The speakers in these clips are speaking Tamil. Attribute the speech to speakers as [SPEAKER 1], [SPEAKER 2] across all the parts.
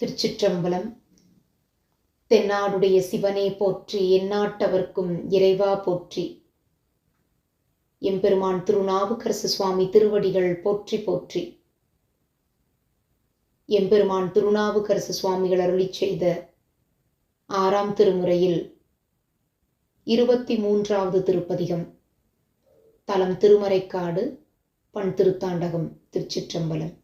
[SPEAKER 1] திருச்சிற்றம்பலம். தென்னாடுடைய சிவனே போற்றி எந்நாட்டவர்க்கும் இறைவா போற்றி. எம்பெருமான் திருநாவுக்கரசு சுவாமி திருவடிகள் போற்றி போற்றி. எம்பெருமான் திருநாவுக்கரசு சுவாமிகள் அருளி செய்த ஆறாம் திருமுறையில் இருபத்தி மூன்றாவது திருப்பதிகம் தலம் திருமறைக்காடு பண் திருத்தாண்டகம் திருச்சிற்றம்பலம்.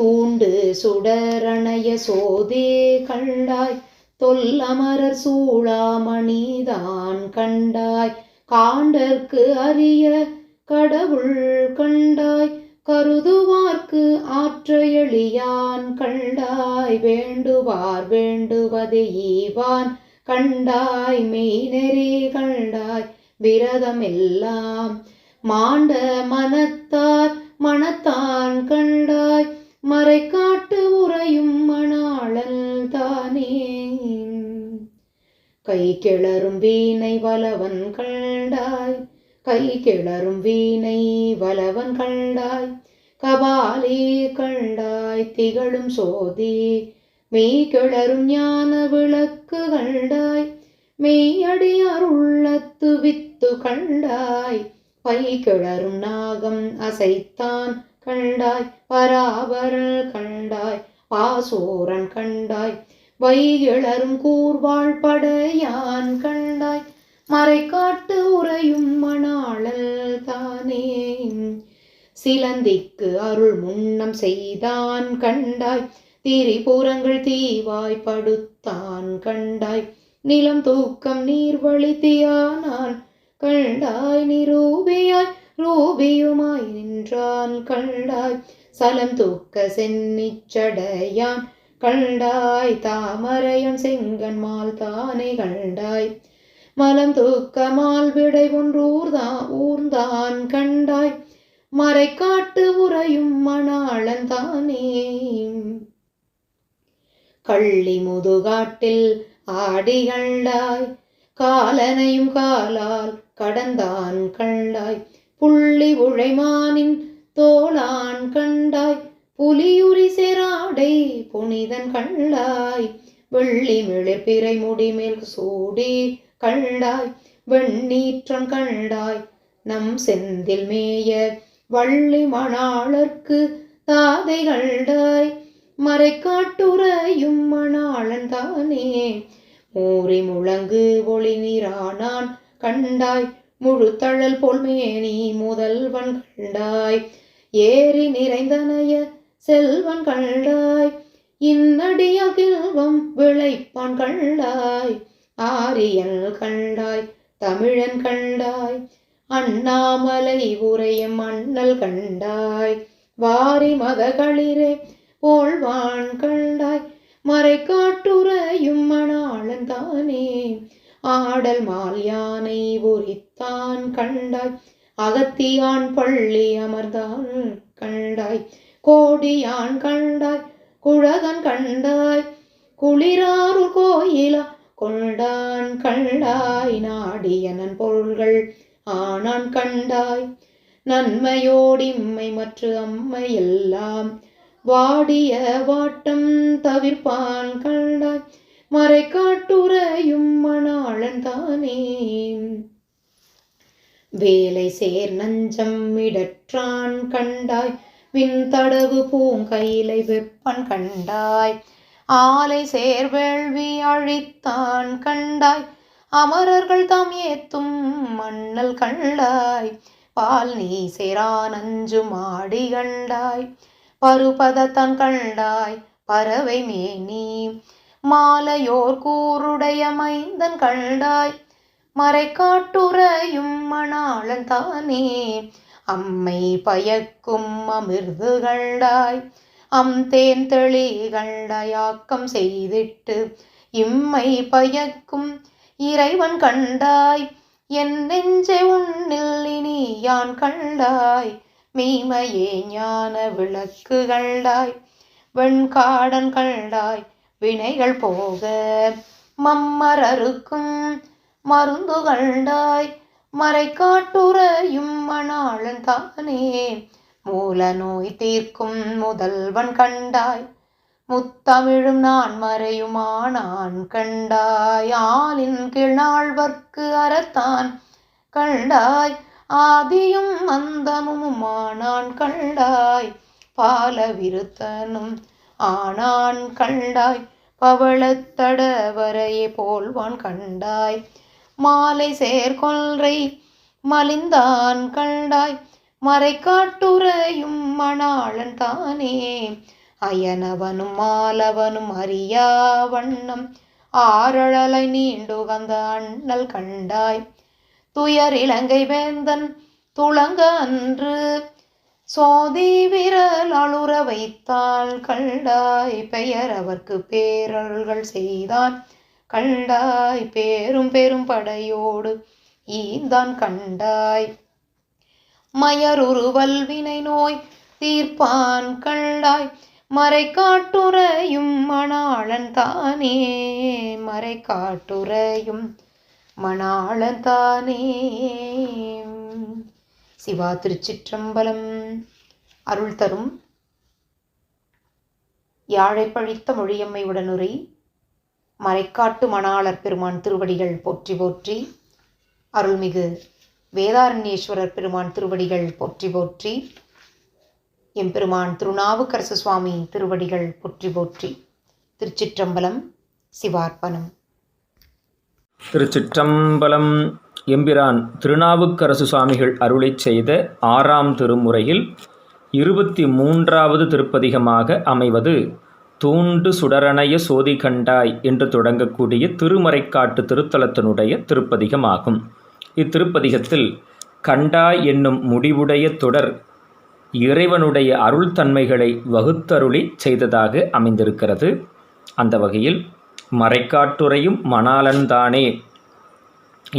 [SPEAKER 1] தூண்டு சுடரணைய சோதே கண்டாய். தொல்லமரர் சூளாமணிதான் கண்டாய். காண்டற்கு அரிய கடவுள் கண்டாய். கருதுவார்க்கு ஆற்ற எளியான் கண்டாய். வேண்டுவார் வேண்டுவதே ஈவான் கண்டாய். மெய்நெறி கண்டாய். விரதம் எல்லாம் மாண்ட மனத்தார் மனத்தான் கண்டாய். மறைக்காட்டு உறையும் மணாளல் தானே. கை கிளறும் வீணை வலவன் கண்டாய். கை கிளறும் வீணை வலவன் கண்டாய். கபாலி கண்டாய் திகழும் சோதி. மெய் கிளறும் ஞான விளக்கு கண்டாய். மெய்யடியார் உள்ளத்து வித்து கண்டாய். பை கிளறும் நாகம் அசைத்தான். கண்டாய் பராபரல் கண்டாய் பாசூரன் கண்டாய் வைகிளரும் கூர்வாள் படையான் கண்டாய் மறைக்காட்டு உறையும் மணாளல் தானே. சிலந்திக்கு அருள் முன்னம் செய்தான் கண்டாய் திரிபுரங்கள் தீவாய் படுத்தான் கண்டாய் நிலம் தூக்கம் நீர் வழித்தியானான் கண்டாய் நிரூபியாய் ரூபியுமாய் நின்றான் கண்டாய் சலம் தூக்க சென்னிச்சடையான் கண்டாய் தாமரையன் செங்கன்மால் தானே கண்டாய். மலம் தூக்க மால்விடை ஒன்றூர்தான் ஊர்ந்தான் கண்டாய். மறைக்காட்டு உறையும் மணாளன் தானே. கள்ளி முதுகாட்டில் ஆடி கண்டாய் காலனையும் காலால் கடந்தான் கண்டாய். புள்ளி உழைமானின் தோளான் கண்டாய் புலியுரி செராடை புனிதன் கண்டாய் வெள்ளி மிளிர்பிறை முடிமேல் சூடி கண்டாய் வெண்ணீற்றம் கண்டாய். நம் செந்தில் மேய வள்ளி மணாளர்க்கு தாதை கண்டாய் மறைக்காட்டுரையும் மணாளன் தானே. மூறி முழங்கு ஒளி நீரானான் கண்டாய் முழுத்தழல் போல் மேனி முதல்வன் கண்டாய். ஏறி நிறைந்தனைய செல்வன் கண்டாய். இன்னடிய கில்வம் விளைப்பான் கண்டாய். ஆரியன் கண்டாய் தமிழன் கண்டாய். அண்ணாமலை உரையும் அண்ணல் கண்டாய். வாரி மதகளிரே போழ்வான் கண்டாய். மறை காட்டுரையும் மணாளன் தானே. ஆடல் மால் யானை உரித்தான் கண்டாய். அகத்தியான் பள்ளி அமர்ந்தான் கண்டாய். கோடியான் கண்டாய் குழகன் கண்டாய். குளிராறு கோயிலா கொண்டான் கண்டாய். நாடியனன் பொருள்கள் ஆனான் கண்டாய். நன்மையோடிம்மை மற்ற அம்மை எல்லாம். வாடிய வாட்டம் தவிர்ப்பான் கண்டாய். மறைக்காட்டுறையும் மணாளன் தானே வேலை சேர் நஞ்சம் இடற்றான் கண்டாய் வின் தடவு பூங்கையிலை வெப்பன் கண்டாய். ஆலை சேர் வேள்வி அழித்தான் கண்டாய் அமரர்கள் தாம் ஏத்தும் மண்ணல் கண்டாய். பால் நீ சேரானஞ்சு மாடி கண்டாய் பருபதத்தான் கண்டாய் பறவை மேனி. மாலையோர் கூருடைய மைந்தன் கண்டாய். மறைக்காட்டுறையும் மணாளன் தானே. அம்மை பயக்கும் அமிர்து கண்டாய். அம் தேன் தெளி கண்டயாக்கம் செய்திட்டு இம்மை பயக்கும் இறைவன் கண்டாய். என் நெஞ்சை உன்னில் இனி யான் கண்டாய். மீமையே ஞான விளக்கு கண்டாய். வெண்காடன் கண்டாய். வினைகள் போக மம்மரருக்கும் மருந்து கண்டாய். மறைக்காட்டுறையும் மணாளன் தானே. மூல நோய் தீர்க்கும் முதல்வன் கண்டாய். முத்தமிழும் நான் மறையுமானான் கண்டாய். ஆலின் கிழாழ்வர்க்கு அறத்தான் கண்டாய். ஆதியும் அந்தமும் ஆனான் கண்டாய். பால விருத்தனும் ஆனான் கண்டாய் பவளத்தடவரையே போல்வான் கண்டாய். மாலை சேர்கொல்றை மலிந்தான் கண்டாய் மறைக்காட்டுரையும் மணாளன் தானே. அயனவனும் மாலவனும் அறியா வண்ணம் ஆரழலை நீண்டுகந்த அண்ணல் கண்டாய். துயர் இலங்கை வேந்தன் துளங்க அன்று சுவாதி விரல் அழுற வைத்தாள் கண்டாய் பெயர் அவர்க்கு பேரல்கள் செய்தான். கண்டாய் பேரும் பெரும் படையோடு ஈந்தான் கண்டாய். மயருருவல் வினை நோய் தீர்ப்பான் கண்டாய். மறை காட்டுரையும் மணாளன் தானே மறை காட்டுரையும் மணாளன் தானே. சிவா திருச்சிற்றம்பலம். அருள் தரும். யாழை பழித்த மொழியம்மை உடனுரை. மறைக்காட்டு மணாளர் பெருமான் திருவடிகள் போற்றி போற்றி. அருள்மிகு வேதாரண்யேஸ்வரர் பெருமான் திருவடிகள் போற்றி போற்றி. எம்பெருமான் திருநாவுக்கரசு சுவாமி திருவடிகள் போற்றி போற்றி. திருச்சிற்றம்பலம் சிவார்ப்பணம்.
[SPEAKER 2] திருச்சிற்றம்பலம் எம்பிரான் திருநாவுக்கரசு சுவாமிகள் அருளை செய்த ஆறாம் திருமுறையில் இருபத்தி மூன்றாவது திருப்பதிகமாக அமைவது தூண்டு சுடரணைய சோதி கண்டாய் என்று தொடங்கக்கூடிய திருமறைக்காட்டு திருத்தலத்தினுடைய திருப்பதிகமாகும். இத்திருப்பதிகத்தில் கண்டாய் என்னும் முடிவுடைய தொடர் இறைவனுடைய அருள் தன்மைகளை வகுத்தருளி செய்ததாக அமைந்திருக்கிறது. அந்த வகையில் மறைக்காட்டுரையும் மணாலன்தானே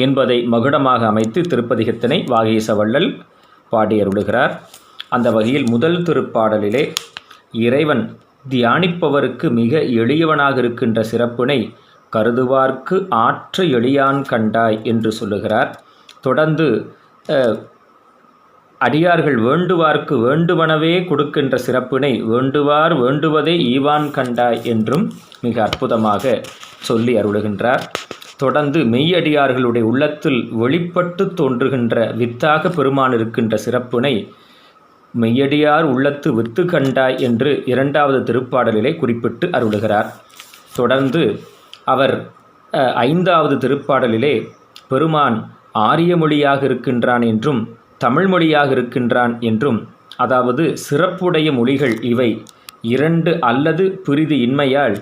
[SPEAKER 2] என்பதை மகுடமாக அமைத்து திருப்பதிகத்தினை வாகீச வள்ளல் பாடியருளுகிறார். அந்த வகையில் முதல் திருப்பாடலிலே இறைவன் தியானிப்பவருக்கு மிக எளியவனாக இருக்கின்ற சிறப்பினை கருதுவார்க்கு ஆற்ற எளியான் கண்டாய் என்று சொல்லுகிறார். தொடர்ந்து அடியார்கள் வேண்டுவார்க்கு வேண்டுவனவே கொடுக்கின்ற சிறப்பினை வேண்டுவார் வேண்டுவதே ஈவான் கண்டாய் என்றும் மிக அற்புதமாக சொல்லி அருளுகின்றார். தொடர்ந்து மெய்யடியார்களுடைய உள்ளத்தில் வெளிப்பட்டு தோன்றுகின்ற வித்தாக பெருமான் இருக்கின்ற சிறப்பினை மெய்யடியார் உள்ளத்து வித்து கண்டாய் என்று இரண்டாவது திருப்பாடலிலே குறிப்பிட்டு அருளுகிறார். தொடர்ந்து அவர் ஐந்தாவது திருப்பாடலிலே பெருமான் ஆரிய மொழியாக இருக்கின்றான் என்றும் தமிழ் மொழியாக இருக்கின்றான் என்றும் அதாவது சிறப்புடைய மொழிகள் இவை இரண்டு அல்லது பிரிதி இன்மையால்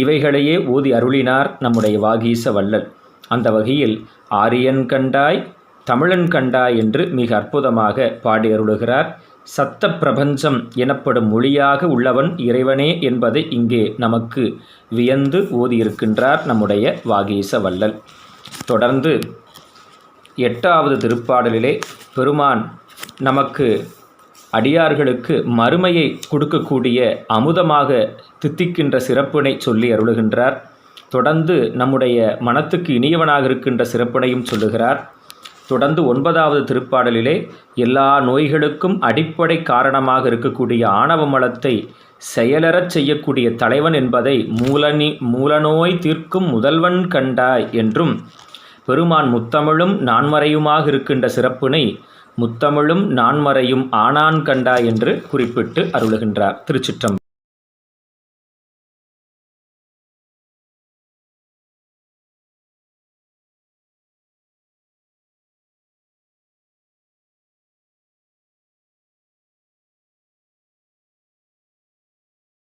[SPEAKER 2] இவைகளையே ஊதி அருளினார் நம்முடைய வாகீச வள்ளல். அந்த வகையில் ஆரியன் கண்டாய் தமிழன் கண்டாய் என்று மிக அற்புதமாக பாடி அருளுகிறார். சத்த பிரபஞ்சம் எனப்படும் மொழியாக உள்ளவன் இறைவனே என்பதை இங்கே நமக்கு வியந்து ஓதியிருக்கின்றார் நம்முடைய வாகீச வள்ளல். தொடர்ந்து எட்டாவது திருப்பாடலிலே பெருமான் நமக்கு அடியார்களுக்கு மறுமையை கொடுக்கக்கூடிய அமுதமாக தித்திக்கின்ற சிறப்பினை சொல்லி அருளுகின்றார். தொடர்ந்து நம்முடைய மனத்துக்கு இனியவனாக இருக்கின்ற சிறப்பினையும் சொல்லுகிறார். தொடர்ந்து ஒன்பதாவது திருப்பாடலிலே எல்லா நோய்களுக்கும் அடிப்படை காரணமாக இருக்கக்கூடிய ஆணவ மலத்தை செயலறச் செய்யக்கூடிய தலைவன் என்பதை மூலனி மூலநோய் தீர்க்கும் முதல்வன் கண்டாய் என்றும் பெருமான் முத்தமிழும் நான்மறையுமாக இருக்கின்ற சிறப்பினை முத்தமிழும் நான்மறையும் ஆனான் கண்டாய் என்று குறிப்பிட்டு அருளுகின்றார். திருச்சிற்றம்